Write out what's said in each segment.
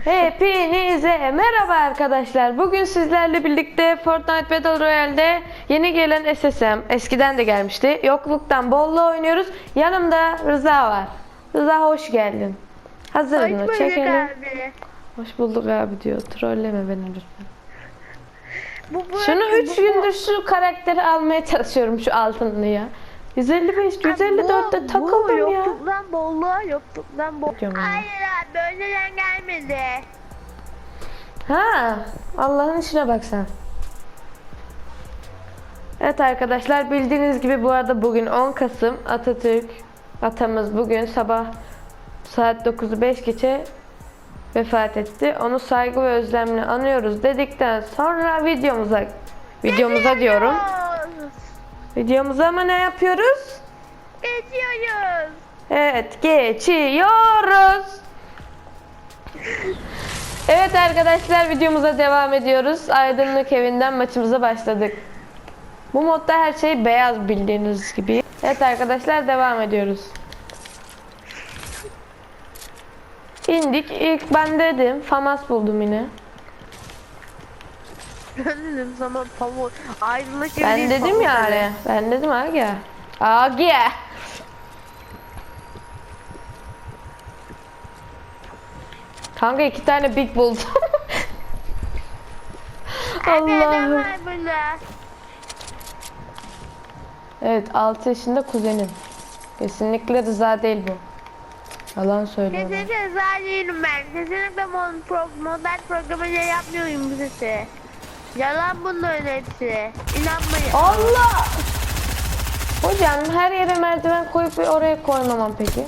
Hepinize merhaba arkadaşlar. Bugün sizlerle birlikte Fortnite Battle Royale'de yeni gelen SSM, eskiden de gelmişti. Yokluktan bolla oynuyoruz. Yanımda Rıza var. Rıza hoş geldin. Hazır Hoş mı? Çekelim. abi. Hoş bulduk abi diyor. Trolleme beni lütfen. Bu, bu, Şunu bu- 3 bu- gündür şu karakteri almaya çalışıyorum şu altınını ya. 155, 154'te bu, takıldım ya. yokluktan bolluğa yokluktan bol. Diyorum ya. Hayır abi önceden gelmedi. Ha, Allah'ın işine bak sen. Evet arkadaşlar bildiğiniz gibi bu arada bugün 10 Kasım Atatürk atamız bugün sabah saat 9'u 5 geçe vefat etti. Onu saygı ve özlemle anıyoruz dedikten sonra videomuza videomuza diyorum. Videomuza ama ne yapıyoruz? Geçiyoruz. Evet geçiyoruz. Evet arkadaşlar videomuza devam ediyoruz. Aydınlık evinden maçımıza başladık. Bu modda her şey beyaz bildiğiniz gibi. Evet arkadaşlar devam ediyoruz. İndik. İlk ben dedim. Famas buldum yine. Dedim sana aydınlık gibi Ben dedim pamuk ya dedi. araya. Ben dedim Aga. Aga. Kanka iki tane big buldum. Burada. Evet 6 yaşında kuzenim. Kesinlikle Rıza değil bu. Yalan söylüyorum. Kesinlikle güzel değilim ben. Kesinlikle modern programı yapmıyorum bu sesi. Yalan bunların hepsi. İnanmayın. Allah! Hocam her yere merdiven koyup bir oraya koymamam peki.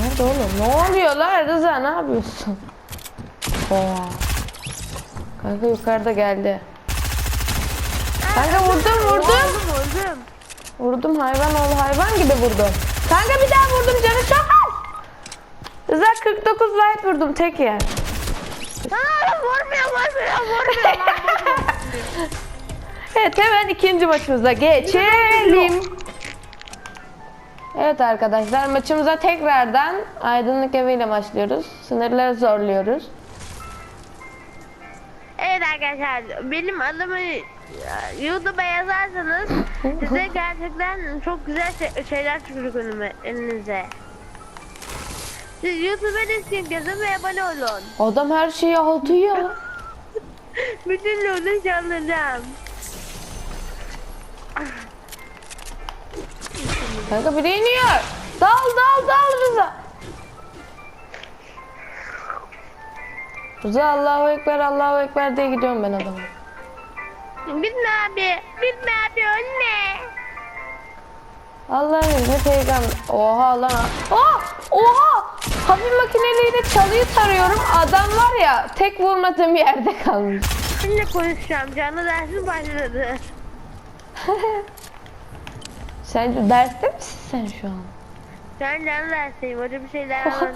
Nerede oğlum? Ne oluyor lan Rıza ne yapıyorsun? Oha. Kanka yukarıda geldi. Kanka vurdum vurdum. Vurdum vurdum. Vurdum hayvan ol hayvan gibi vurdum. Kanka bir daha vurdum canı çok az. Rıza 49 light vurdum tek yer. Aa, vurmuyor vurmuyor vurmuyor lan vurmuyor. Evet hemen ikinci maçımıza geçelim. Evet arkadaşlar maçımıza tekrardan aydınlık eviyle başlıyoruz. Sınırları zorluyoruz. Evet arkadaşlar benim adımı YouTube'a yazarsanız size gerçekten çok güzel şey- şeyler çıkacak önüme, elinize. Siz YouTube'a yazın ve abone olun. Adam her şeyi aldı ya. Bütün loot'u çalacağım. Kanka biri iniyor. Dal dal dal Rıza. Rıza Allahu Ekber Allahu Ekber diye gidiyorum ben adama. Bitme abi, bitme abi ölme. Allah'ın izniyle peygamber. Oha lan. Oha! Oha! Hafif makineliyle çalıyı tarıyorum. Adam var ya tek vurmadığım yerde kalmış. Şimdi konuşacağım. Canlı dersim başladı. Sen derste misin sen şu an? Ben canlı dersteyim. Öyle bir şeyler var.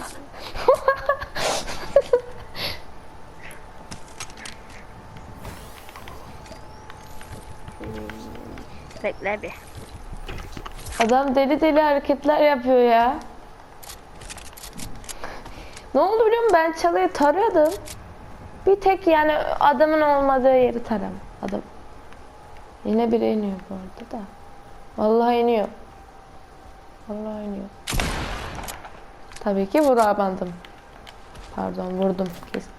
Bekle bir. Adam deli deli hareketler yapıyor ya. Ne oldu biliyor musun? Ben çalıyı taradım. Bir tek yani adamın olmadığı yeri taram. Adam. Yine biri iniyor bu arada da. Vallahi iniyor. Vallahi iniyor. Tabii ki vurabandım. Pardon vurdum kesin.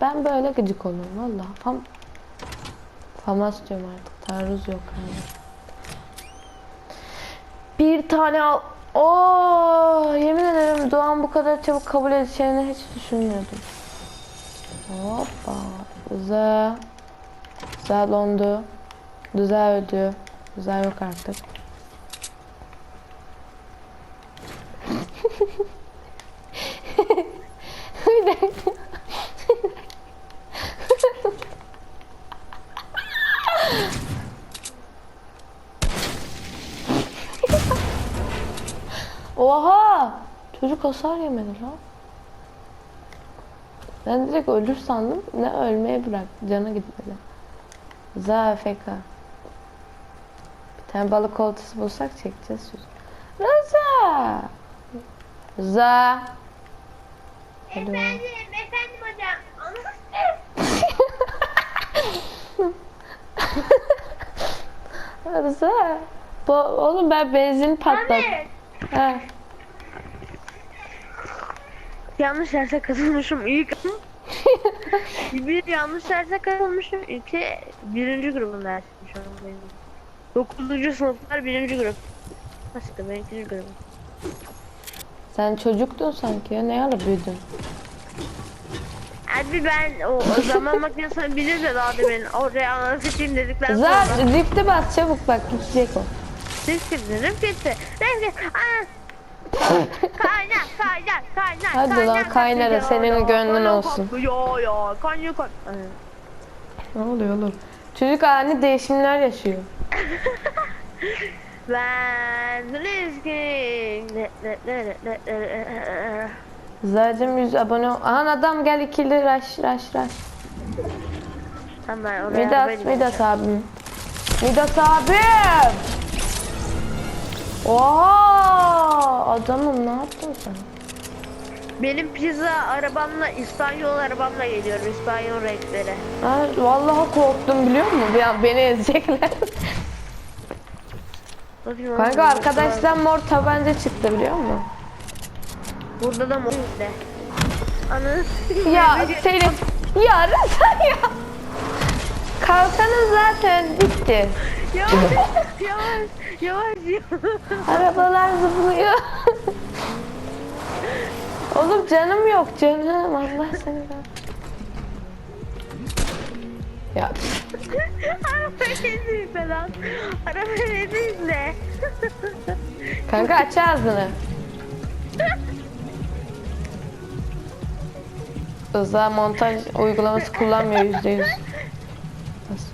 Ben böyle gıcık olurum vallahi. Fam Famas diyorum artık. Taarruz yok yani. Bir tane al. Oo, yemin ederim Doğan bu kadar çabuk kabul edeceğini hiç düşünmüyordum. Hoppa. Rıza. Rıza dondu. Rıza öldü. Rıza yok artık. Bir dakika. Oha! Çocuk hasar yemedi lan. Ben direkt ölür sandım. Ne ölmeye bırak. Canı gitmedi. Zafeka. Bir tane balık oltası bulsak çekeceğiz. Rıza! Za. Alo. Efendim, efendim hocam. Za. Bu, oğlum ben benzin patladı. Ahmet. Ha. Yanlış derse katılmışım ilk. bir yanlış derse katılmışım. İki birinci grubun dersi şu an. Dokuzuncu sınıflar birinci grup. Nasıl da ben ikinci grubum. Sen çocuktun sanki ya. Ne ara büyüdün? Abi ben o, o zaman makinesini bilir de daha demin oraya için dedikten sonra. rifte bas çabuk bak gidecek o. Rifketli, rifketli, rifketli. Aa! Kaynar, kaynar, kaynar. Hadi lan, kaynara, senin gönlün kaynar olsun. Ya ya, kaynar kaplı. Ne oluyor oğlum? Çocuk ani değişimler yaşıyor. Ben risking. Zacım 100 abone ol. Adam gel ikili raş raş raş. Tamam Midas, Midas abim. Midas abim! Oha! Adamım ne yaptın sen? Benim pizza arabamla, İspanyol arabamla geliyorum. İspanyol renkleri. Ha, vallahi korktum biliyor musun? Bir an beni ezecekler. Kanka arkadaşlar mor tabanca çıktı biliyor musun? Burada da mı? De. Anı. Ya senin... Ya Rıza ya! Kalkanın zaten bitti. Yavaş, yavaş, yavaş, yavaş. Arabalar zıplıyor. Oğlum canım yok canım. Allah seni ver. Ya Arabayı izle lan. Arabayı izle. kanka aç ağzını. Rıza montaj uygulaması kullanmıyor yüzde yüz. Nasıl?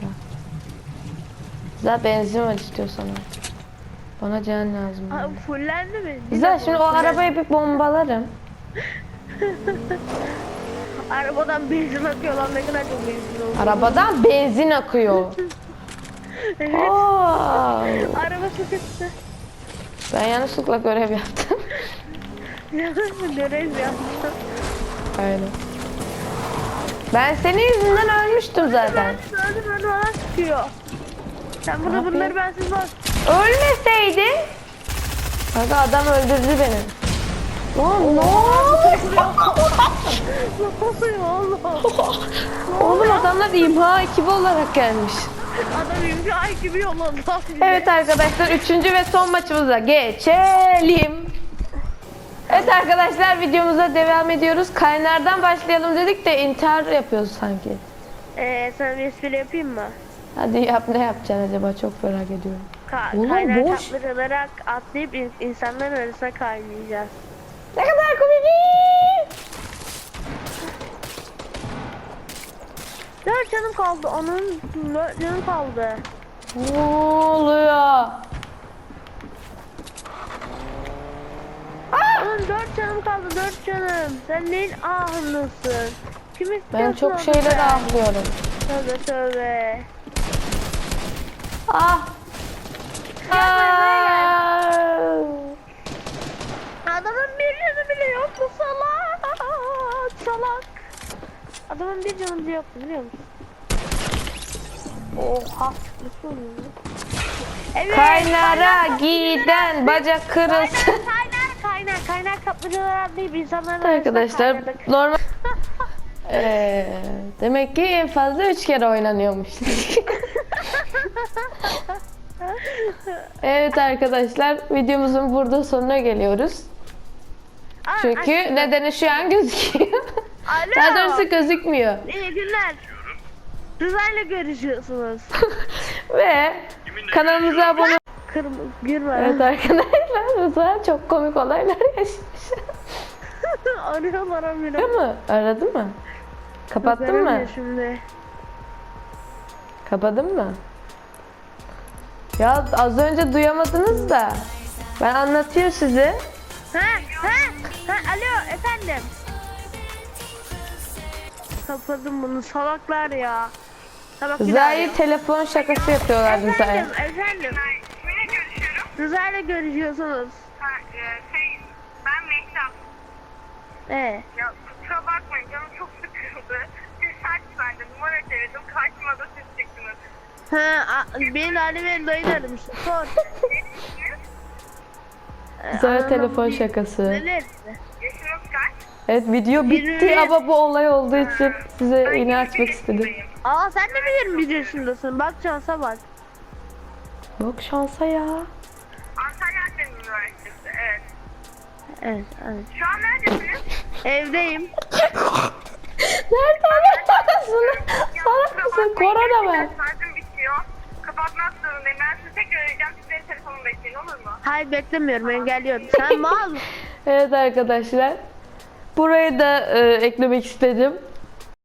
Rıza benzin var istiyorsan artık. Bana can lazım. Aa, fullendi mi? Rıza şimdi o arabayı bir bombalarım. Arabadan benzin akıyor lan ne kadar çok benzin oldu. Arabadan benzin akıyor. Evet. Aa, Araba sıkıştı. ben yanlışlıkla görev yaptım. Görev yaptım. Aynen. Ben senin yüzünden ölmüştüm zaten. Gördüm ben bana sıkıyor. Sen yapayım? bunları bensiz bak. Ölmeseydin. Kanka adam öldürdü beni. Lan ne oğlum? Oğlum adamlar imha ekibi olarak gelmiş. Adam imkan gibi yolladı. Evet arkadaşlar üçüncü ve son maçımıza geçelim. Evet arkadaşlar videomuza devam ediyoruz. Kaynardan başlayalım dedik de intihar yapıyoruz sanki. Ee, sana bir espri yapayım mı? Hadi yap ne yapacaksın acaba çok merak ediyorum. Ka Oğlum, kaynar boş. kaplıcalara atlayıp in- insanların arasına kaynayacağız. Ne kadar komik. Dört canım kaldı. Onun dört canım kaldı. Ne oluyor? Onun dört canım kaldı. Dört canım. Sen neyin ahındasın? Kim istiyorsun Ben çok şeyler sen? ahlıyorum. Tövbe tövbe. Ah. Adamın bir canı bile yok mu salak? Salak. Adamın bir canı bile yoktu biliyor musun? Oha. Nasıl oluyor? Evet. Kaynara giden bacak kırılsın. Kaynar kaynar kaynar kaplıcalar atlayıp insanların Arkadaşlar normal Ee, demek ki en fazla üç kere oynanıyormuş. evet arkadaşlar videomuzun burada sonuna geliyoruz. Aa, Çünkü aşkım. nedeni şu an gözüküyor. Alo. Daha doğrusu gözükmüyor. İyi günler. Rıza'yla görüşüyorsunuz. Ve kanalımıza abone Kırmızı gülme. Evet arkadaşlar Rıza çok komik olaylar yaşamış. Arıyorlar amına. Değil mi? Aradı mı? Kapattın mı? Şimdi. Kapadın mı? Ya az önce duyamadınız da ben anlatayım size. Ha ha ha alo efendim. Kapadım bunu salaklar ya. Tamam bir daha Rıza'yı telefon şakası yapıyorlar Rıza'ya. Efendim efendim. Kiminle görüşüyorum? Rıza'yla görüşüyorsunuz. Ha, e, şey, ben Mehtap. Ee, Ya kusura bakmayın canım çok sıkıldı. Siz saç verdim, numara çevirdim. Karşıma da siz. Ha, a, benim annemin dayını aramıştı. Sor. Güzel telefon şakası. Neler? Yaşınız kaç? Evet video bitti ama bu olay olduğu için size yine 21 açmak istedim. yaşındayım. Aa sen de mi 21 yaşındasın? Bak şansa bak. Bak şansa ya. Antalya Akdeniz Üniversitesi, evet. Evet, evet. Şu an neredesiniz? Evdeyim. Nerede arıyorsun? Ya, Salak mısın? Korona bitiyor. Kapatmak zorundayım. Ben sizi tekrar arayacağım. Siz benim telefonumu bekleyin olur mu? Hayır beklemiyorum engelliyorum. Sen mal? Evet arkadaşlar. Burayı da e, eklemek istedim.